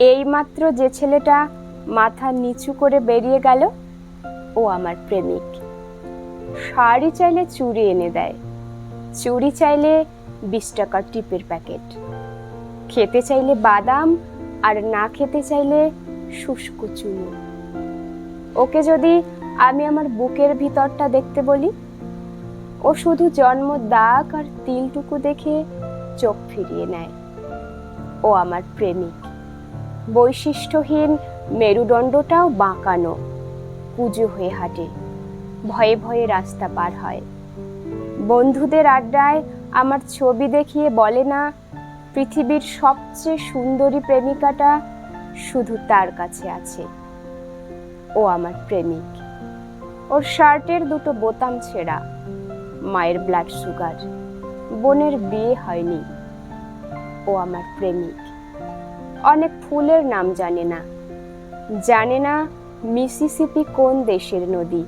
এইমাত্র যে ছেলেটা মাথা নিচু করে বেরিয়ে গেল, ও আমার প্রেমিক। শাড়ি চাইলে চুড়ি এনে দেয়। চুড়ি চাইলে বিশ টাকার টিপের প্যাকেট। খেতে চাইলে বাদাম আর না খেতে চাইলে শুষ্ক চুনো। ওকে যদি আমি আমার বুকের ভিতরটা দেখতে বলি, ও শুধু জন্ম দাগ আর তিলটুকু দেখে চোখ ফিরিয়ে নেয়। ও আমার প্রেমিক। বৈশিষ্ট্যহীন মেরুদণ্ডটাও বাঁকানো। কুজো হয়ে হাঁটে। ভয়ে ভয়ে রাস্তা পার হয়। বন্ধুদের আড্ডায় আমার ছবি দেখিয়ে বলে না, পৃথিবীর সবচেয়ে সুন্দরী প্রেমিকাটা শুধু তার কাছে আছে। ও আমার প্রেমিক। ওর শার্টের দুটো বোতাম ছেঁড়া। মায়ের ব্লাড সুগার। বোনের বিয়ে হয়নি। ও আমার প্রেমিক। অনেক ফুলের নাম জানে না। জানে না মিসিসিপি কোন দেশের নদী।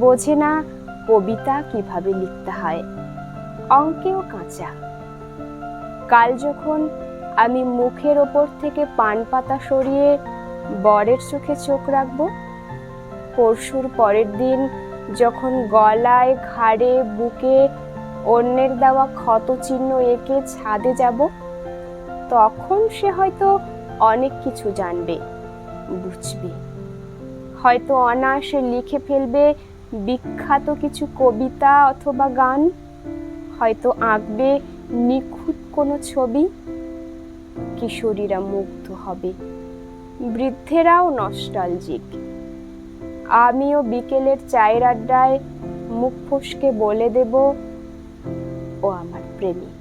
বোঝে না কবিতা কীভাবে লিখতে হয়। অঙ্কেও কাঁচা। কাল যখন আমি মুখের ওপর থেকে পান পাতা সরিয়ে বরের চোখে চোখ রাখব, পরশুর পরের দিন যখন গলায় ঘাড়ে বুকে অন্যের দেওয়া ক্ষত চিহ্ন এঁকে ছাদে যাব তখন সে হয়তো অনেক কিছু জানবে, বুঝবে। হয়তো অনায়াসে লিখে ফেলবে বিখ্যাত কিছু কবিতা অথবা গান, হয়তো আঁকবে নিখুঁত কোনো ছবি। কিশোরীরা মুগ্ধ হবে, বৃদ্ধেরাও নস্টালজিক আমিও বিকেলের চায়ের আড্ডায় মুখ ফসকে বলে দেব, ও আমার প্রেমিক।